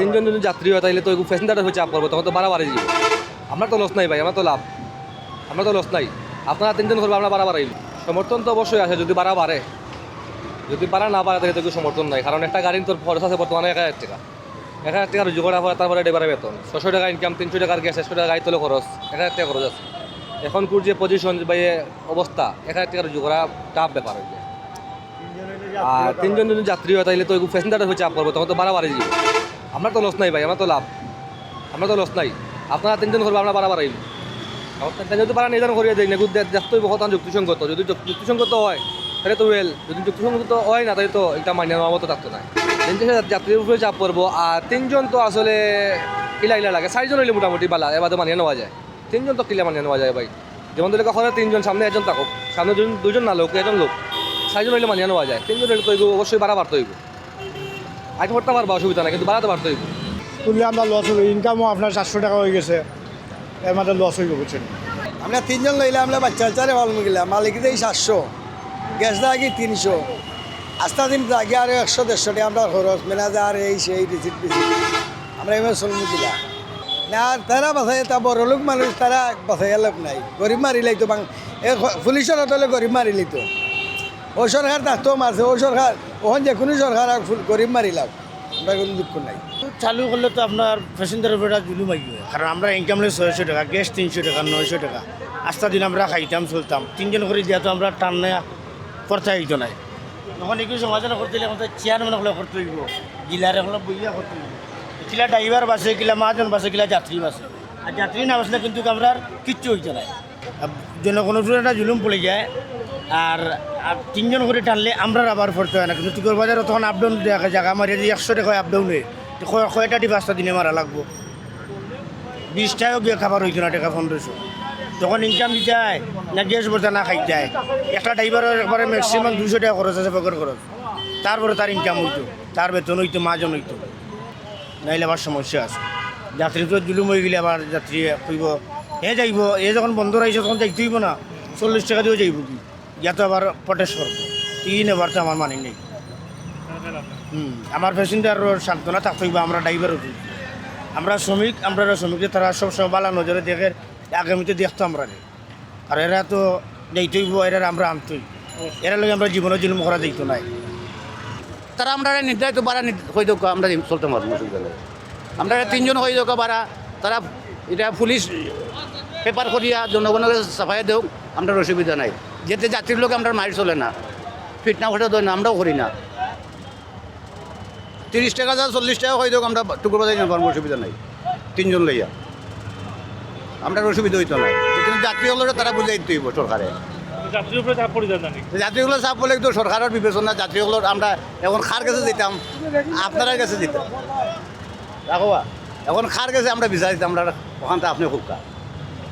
তিনজন যদি যাত্রী হয় তাহলে তো প্যাসেঞ্জারটা হচ্ছে আপ করব, তখন তো বাড়ি যাবে। আমরা তো লস নাই ভাই, আমরা তো লাভ। আমরা তো লস নাই। আপনারা তিনজন করব আমরা বাড়া বাড়াইব সমর্থন তো অবশ্যই আছে, যদি বাড়া বাড়ে। যদি বাড়া না বাড়ে, তাহলে তো কিছু সমর্থন নাই। কারণ একটা গাড়ির তোর খরচ আছে বর্তমানে এক হাজার টাকা। এক হাজার টাকা রুজু করা পরে তারপরে ডেবারে বেতন। ছশো টাকা ইনকাম তিনশো টাকার গ্যাস একশো টাকা গাড়ি তোলে খরচ। এক হাজার টাকা খরচ আছে। এখনকার যে পজিশন বা অবস্থা, এক হাজার টাকা রুজু করা টাফ ব্যাপার হয়েছে আর তিনজন যদি যাত্রী হয় তাহলে তো প্যাসেঞ্জারটা হচ্ছে আপ করব, তখন তো বাড়া বাড়ি যাবে। আমরা তো লস নাই ভাই, আমরা তো লাভ। আমরা তো লস নাই। আপনারা তিনজন করব, আমরা বাড়া বাড়াইব যদি বাড়া নির্ধারণ করিয়ে দেয় নেগুদ দেখতে কত যুক্তিসঙ্গত। যদি যুক- যুক্তিসঙ্গত হয়, তাহলে তো ওয়েল যদি যুক্তিসঙ্গত হয় না, তাহলে তো এটা মানিয়ে নেওয়ার মতো থাকতো না। যাত্রীর উপরে চাপ পড়ব, আর তিনজন তো আসলে ইলা ইলা লাগে। চারজন হইলে মোটামুটি বালা এবার মানিয়ে নেওয়া যায়। তিনজন তো কিলা মানিয়ে নেওয়া যায় ভাই। যেমন ধরে কখন তিনজন, সামনে একজন থাকুক, সামনে দুজন না লোক, একজন লোক। চারজন হইলে মানিয়ে নেওয়া যায়। তিনজন হইলে তো এগো অবশ্যই বাড়া বাড়তে হইব। আগে করতে পারব অসুবিধা নাই কিন্তু বাড়াতে পারতে হইব তুললে আমরা লস হবে ইনকামও আপনার সাতশো টাকা হয়ে গেছে এর মধ্যে লস হইব বুঝছেন? আমরা তিনজন লইলে আমরা বাচ্চা বাচ্চারে ভালো গেলাম মালিক দেই সাতশো গ্যাস দাগি তিনশো আস্তা দিন আগে আরও একশো দেড়শো টাকা আমরা খরচ ম্যানেজার এই সেই রিসিট পিসিট আমরা এবার চলমু দিলা না আর তারা বাসায় তা বড় লোক মানুষ তারা বাসায় লোক নাই। গরিব মারিলাই তো বাং এ পুলিশের হলে গরিব মারিলি তো ও সরকার থাকতো মারছে ও সরকার ওখান যে কোনো সরকার আর ফুল- গরিব মারিলাম আমরা কোনো দুঃখ নাই। চালু করলে তো আপনার প্যাসেঞ্জারের উপরে জুলুম আইবে কারণ আমরা ইনকাম হলে ছয়শো টাকা গ্যাস তিনশো টাকা নয়শো টাকা। আস্তা দিন আমরা খাইতাম চলতাম। তিনজন করে দিয়া তো আমরা টান নেয়া করতে হইতো নাই। যখন একটু সমাধান করতে হলে আমাদের চেয়ারম্যান হলে করতে হইব গিলার হলে বইয়া করতে হইব কিলা ড্রাইভার বাসে কিলা মাহাজন বাসে কিলা যাত্রী বাসে আর যাত্রী না বাসলে কিন্তু আমরা কিচ্ছু হইতো নাই। জনগণের জুলুম পড়ে যায় আর তিনজন করে টানলে আমরা আবার পড়তে হয় না। কিন্তু টিকর বাজারে তখন আপডাউন দেখা জায়গা আমার যদি একশো টাকা আপডাউনে কয়টা টি পাঁচটা দিনে মারা লাগবো? বিশটাও গিয়ে খাবার হইতো না টাকা পনেরোশো। যখন ইনকাম দিতে হয়, না গ্যাস বলতে না খাইতে হয়। একটা ড্রাইভারের একবারে ম্যাক্সিমাম দুশো টাকা খরচ আছে পকেট খরচ। তারপরে তার ইনকাম হইতো, তার বেতন হইতো, মাজন হইতো। নাইলে আবার সমস্যা আছে। যাত্রী তো জুলুম হয়ে গেলে আবার যাত্রী কইব হে যাইব, এ যখন বন্ধ রয়েছে তখন যাইতে হইব না। চল্লিশ টাকা দিয়েও যাইব কি? তো আবার প্রটেস্ট করব। তিন তো আমার মানি নেই। হুম, আমার প্যাসেঞ্জারও সান্ত্বনা থাকতে হইব, আমরা ড্রাইভারও দিই। আমরা শ্রমিক, আমরা শ্রমিকদের তারা সবসময় বালা নজরে দেখে, আগামীতে দেখতো আমরা। আর এরা তো যাইতে হইব, এরা আমরা আনতই। এরা লগে আমরা জীবনে জুলুম করা যাইতো নাই। তারা আমরা নির্ধারিত বাড়া হয়ে যাক, আমরা চলতে পারব আমরা তিনজন হয়ে যাক বাড়া তারা এটা পুলিশ পেপার করিয়া জনগণকে সাফাই দেওক আমরা অসুবিধা নাই। যেতে যাত্রীর লোক আমরা মারি চলে না। ফিটনা ঘটে দেয় না আমরাও করি না। তিরিশ টাকা যা চল্লিশ টাকা হয়ে যাক আমরা টুকুর বাজাই না পারব অসুবিধা নাই। তিনজন লইয়া। আমরা অসুবিধা হইতো না। কিন্তু যাত্রী হলে তারা বুঝাই দিতে হইব সরকারে। পড়ে যাত্রীগুলো চাপ বলে তো সরকারের বিবেচনা যাত্রীগুলো আমরা এখন খার কাছে দিতাম আপনার কাছে দিতাম রাখবা এখন খার কাছে আমরা বিচার দিতাম? আমরা ওখানটা আপনি খুব